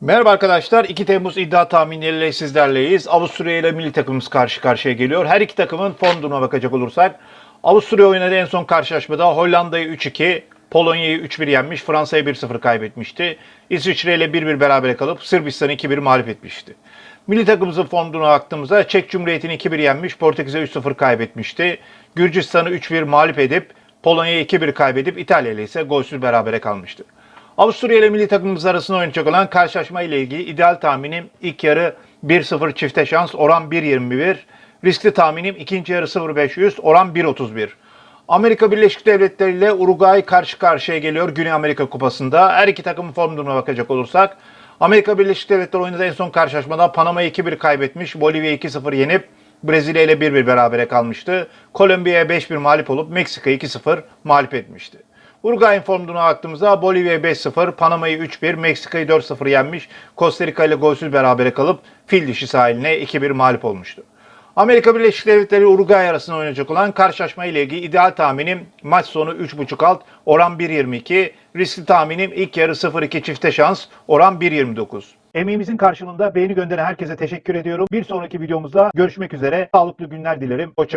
Merhaba arkadaşlar. 2 Temmuz iddia tahminleriyle sizlerleyiz. Avusturya ile milli takımımız karşı karşıya geliyor. Her iki takımın form durumuna bakacak olursak Avusturya oynadığı en son karşılaşmada Hollanda'yı 3-2, Polonya'yı 3-1 yenmiş, Fransa'ya 1-0 kaybetmişti. İsviçre ile 1-1 berabere kalıp Sırbistan'ı 2-1 mağlup etmişti. Milli takımımızın form durumuna baktığımızda Çek Cumhuriyeti'ni 2-1 yenmiş, Portekiz'e 3-0 kaybetmişti. Gürcistan'ı 3-1 mağlup edip Polonya'yı 2-1 kaybedip İtalya ile ise golsüz berabere kalmıştı. Avusturya ile milli takımımız arasında oynayacak olan karşılaşma ile ilgili ideal tahminim ilk yarı 1-0 çifte şans oran 1.21. Riskli tahminim ikinci yarı 0.500 oran 1.31. Amerika Birleşik Devletleri ile Uruguay karşı karşıya geliyor Güney Amerika Kupası'nda. Her iki takımın form durumuna bakacak olursak Amerika Birleşik Devletleri oynadığı en son karşılaşmada Panama'yı 2-1 kaybetmiş, Bolivya 2-0 yenip Brezilya ile 1-1 berabere kalmıştı. Kolombiya'ya 5-1 mağlup olup Meksika'yı 2-0 mağlup etmişti. Uruguay'ın form durumuna baktığımızda Bolivya'yı 5-0, Panama'yı 3-1, Meksika'yı 4-0 yenmiş, Costa Rica ile golsüz berabere kalıp fil dişi sahiline 2-1 mağlup olmuştu. Amerika Birleşik Devletleri Uruguay arasında oynayacak olan karşılaşma ile ilgili ideal tahminim maç sonu 3.5 alt oran 1.22. Riskli tahminim ilk yarı 0-2 çifte şans oran 1.29. Emeğimizin karşılığında beğeni gönderen herkese teşekkür ediyorum. Bir sonraki videomuzda görüşmek üzere. Sağlıklı günler dilerim. Hoşçakalın.